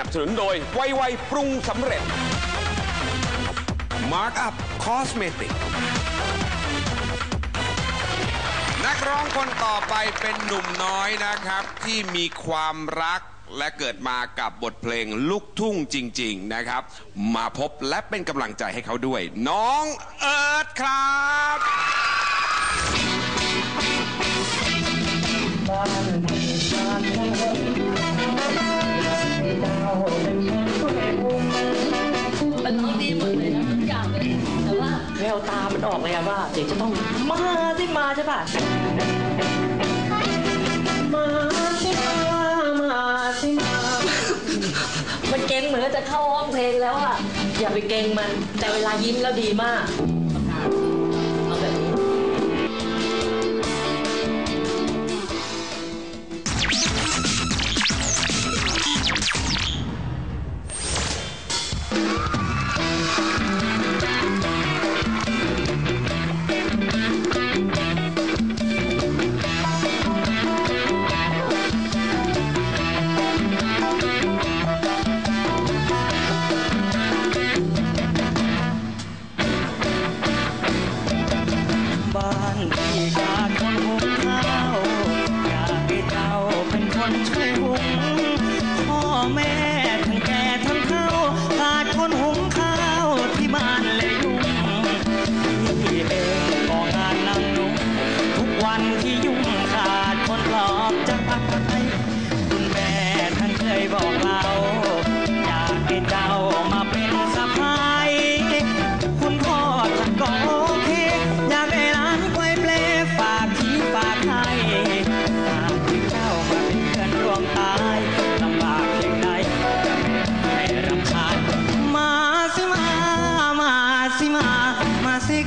นับสนุนโดยไวไวปรุงสำเร็จ Mark Up Cosmetic นักร้องคนต่อไปเป็นหนุ่มน้อยนะครับ ที่มีความรักและเกิดมากับบทเพลงลูกทุ่งจริง ๆนะครับ มาพบและเป็นกำลังใจให้เขาด้วย น้องเอิร์ธครับ ว่าแววตามันออกเลยอะว่าเด็กจะต้องมาสิมาใช่ป่ะมาสิมามาสิมา มันเก่งเหมือนจะเข้าห้องเพลงแล้วอะอย่าไปเก่งมันแต่เวลายิ้มแล้วดีมาก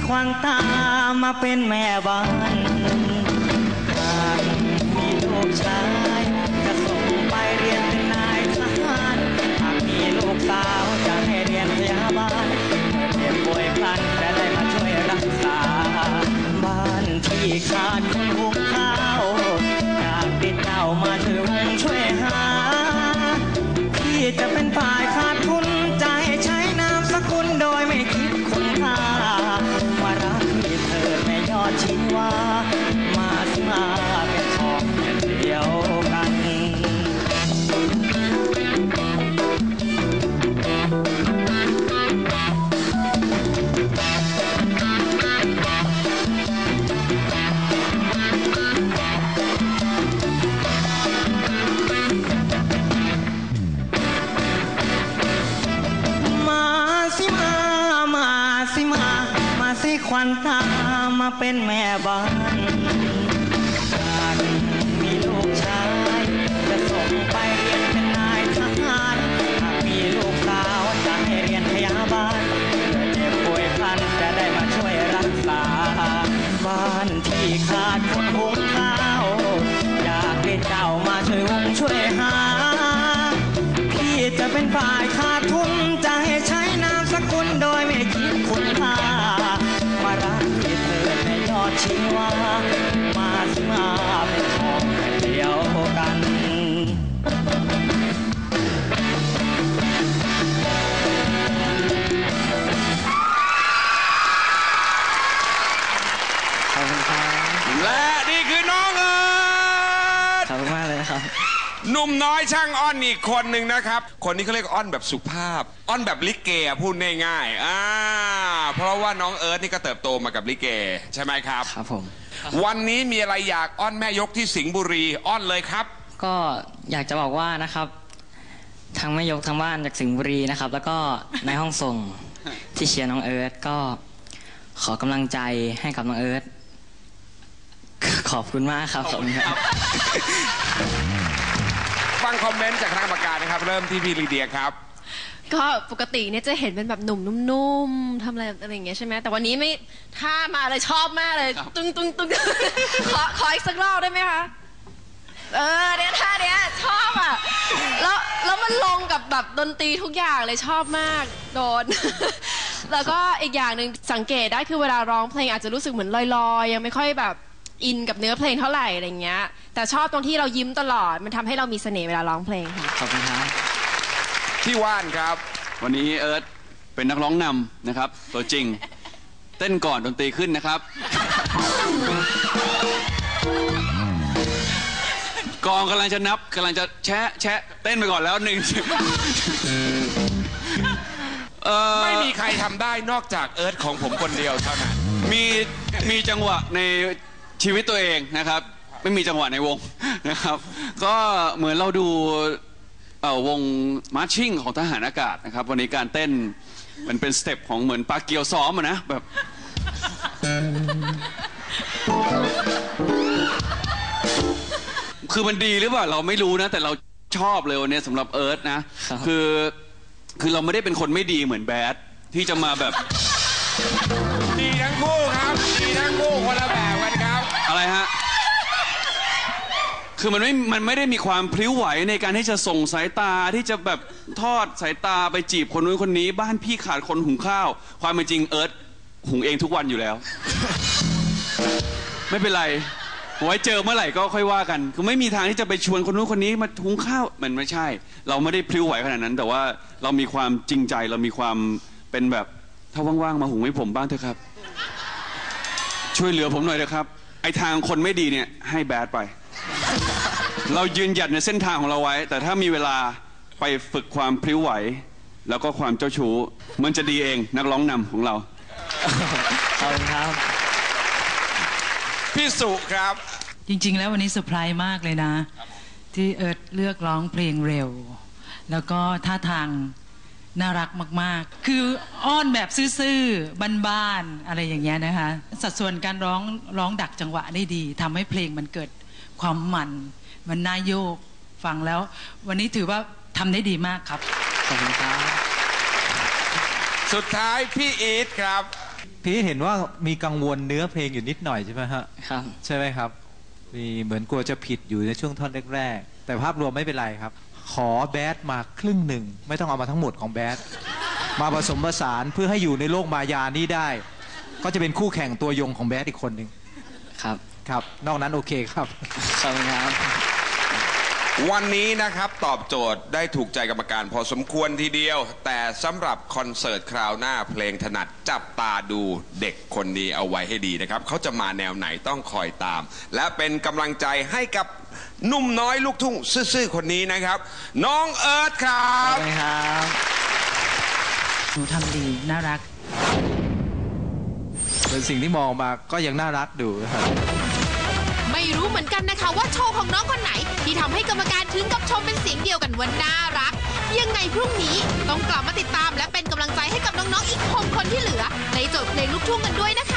ควันตามาเป็นแม่บ้านหากมีลูกชายจะส่งไปเรียนเป็นนายทหารหากมีลูกสาวจะให้เรียนพยาบาลเจ็บป่วยพลันจะได้มาช่วยรักษา บ้านที่ขาดคนหุงข้าวอยากติดเจ้ามาช่วยหุงช่วยหาพี่จะเป็นฝ่ายขาดทุน แม่ สิควันตามาเป็นแม่บ้านหากมีลูกชายจะส่งไปเรียนเป็นนายทหารหากมีลูกสาวจะให้เรียนพยาบาลเพื่อเจ็บป่วยพันจะได้มาช่วยรักษา บ้านที่ขาดคนหุงข้าวอยากให้เจ้ามาช่วยหุงช่วยหา พี่จะเป็นฝ่ายขา วามาสิมาเป็นของเดียวกัน ขอบคุณครับและนี่คือน้องเอิร์ธ ขอบคุณมากเลยนะครับ หนุ่มน้อยช่างอ้อนอีกคนหนึ่งนะครับ คนนี้เขาเรียกอ้อนแบบสุภาพ อ้อนแบบลิเกอะพูดง่ายๆอ่าเพราะว่าน้องเอิร์ธนี่ก็เติบโตมากับลิเก ใช่ไหมครับ ครับผม วันนี้มีอะไรอยากอ้อนแม่ยกที่สิงห์บุรีอ้อนเลยครับ ก็อยากจะบอกว่านะครับทางแม่ยกทางบ้านจากสิงห์บุรีนะครับ แล้วก็ในห้องส่งที่เชียร์น้องเอิร์ธก็ขอกำลังใจให้กับน้องเอิร์ธขอบคุณมากครับขอบคุณครับ ฟังคอมเมนต์จากคณะกรรมการนะครับ เริ่มที่พี่ลีเดียครับ ก็ปกติเนี่ยจะเห็นเป็นแบบหนุ่มนุ่มๆทำอะไรอะไรอย่างเงี้ยใช่ไหมแต่วันนี้ไม่ท่ามาเลยชอบมากเลย ตึงตึงตึง ขอขออีกสักรอบได้ไหมคะเออเนี่ยท่าเนี้ยชอบอะแล้วแล้วมันลงกับแบบดนตรีทุกอย่างเลยชอบมากโดน แล้วก็อีกอย่างหนึ่งสังเกตได้คือเวลาร้องเพลงอาจจะรู้สึกเหมือนลอยๆ ยังไม่ค่อยแบบ อินกับเนื้อเพลงเท่าไหร่อะไรเงี้ย แต่ชอบตรงที่เรายิ้มตลอด มันทำให้เรามีเสน่ห์เวลาร้องเพลงค่ะ ขอบคุณครับพี่ว่านครับ วันนี้เอิร์ธเป็นนักร้องนำนะครับ ตัวจริง เต้นก่อนดนตรีขึ้นนะครับ กองกำลังจะนับกำลังจะแชะแชะเต้นไปก่อนแล้วหนึ่งเออไม่มีใครทำได้นอกจากเอิร์ธของผมคนเดียวเท่านั้น มีมีจังหวะใน ชีวิตตัวเองนะครับ ไม่มีจังหวะในวงนะครับ ก็เหมือนเราดูเอ่อวงมาร์ชชิ่งของทหารอากาศนะครับ วันนี้การเต้นมันเป็นสเต็ปของเหมือนปาเกียวซ้อมอะนะแบบ คือมันดีหรือเปล่าเราไม่รู้นะ แต่เราชอบเลยวันนี้สำหรับเอิร์ธนะ คือคือเราไม่ได้เป็นคนไม่ดีเหมือนแบดที่จะมาแบบ คือมันไม่ มันไม่ได้มีความพลิ้วไหวในการที่จะส่งสายตาที่จะแบบทอดสายตาไปจีบคนนู้นคนนี้ บ้านพี่ขาดคนหุงข้าว ความเป็นจริงเอิร์ธหุงเองทุกวันอยู่แล้ว ไม่เป็นไร ไว้เจอเมื่อไหร่ก็ค่อยว่ากัน คือไม่มีทางที่จะไปชวนคนนู้นคนนี้มาหุงข้าว มันไม่ใช่ เราไม่ได้พลิ้วไหวขนาดนั้น แต่ว่าเรามีความจริงใจ เรามีความเป็นแบบ ถ้าว่างๆมาหุงให้ผมบ้างเถอะครับ ช่วยเหลือผมหน่อยนะครับ ไอทางคนไม่ดีเนี่ยให้แบดไป เรายืนหยัดในเส้นทางของเราไว้ แต่ถ้ามีเวลาไปฝึกความพลิ้วไหว แล้วก็ความเจ้าชู้ มันจะดีเองนักร้องนำของเรา ขอบคุณครับ พี่สุครับ จริงๆ แล้ววันนี้เซอร์ไพรส์มากเลยนะ ที่เอิร์ธเลือกร้องเพลงเร็ว แล้วก็ท่าทางน่ารักมากๆ คืออ้อนแบบซื่อๆ บ้านๆ อะไรอย่างเงี้ยนะคะ สัดส่วนการร้องร้องดักจังหวะได้ดีทำให้เพลงมันเกิด ความมันมันน่าโยกฟังแล้ว วันนี้ถือว่าทำได้ดีมากครับขอบคุณครับสุดท้ายพี่อีทครับ พี่เห็นว่ามีกังวลเนื้อเพลงอยู่นิดหน่อยใช่ไหมฮะครับ ใช่ไหมครับมีเหมือนกลัวจะผิดอยู่ในช่วงท่อนแรกๆแต่ภาพรวมไม่เป็นไรครับ ขอแบดมาครึ่งหนึ่ง ไม่ต้องเอามาทั้งหมดของแบดมาผสมผสานเพื่อให้อยู่ในโลกมายานี้ได้ ก็จะเป็นคู่แข่งตัวยงของแบดอีกคนหนึ่งครับ ครับ นอกนั้นโอเคครับขอบคุณครับ วันนี้นะครับตอบโจทย์ได้ถูกใจกรรมการพอสมควรทีเดียว แต่สำหรับคอนเสิร์ตคราวหน้าเพลงถนัดจับตาดูเด็กคนนี้เอาไว้ให้ดีนะครับ เขาจะมาแนวไหนต้องคอยตาม และเป็นกำลังใจให้กับหนุ่มน้อยลูกทุ่งซื่อๆคนนี้นะครับ น้องเอิร์ธครัขอบบคุณครับหนูทำดี น่ารัก เป็นสิ่งที่มองมาก็ยังน่ารักดูครับไม่ รู้เหมือนกันนะคะว่าโชว์ของน้องคนไหน ที่ทำให้กรรมการถึงกับชมเป็นเสียงเดียวกันว่าน่ารัก ยังไงพรุ่งนี้ต้องกลับมาติดตามและเป็นกำลังใจให้กับน้องๆอีก 6 คนที่เหลือ ในโจทย์เพลงลูกทุ่งกันด้วยนะคะ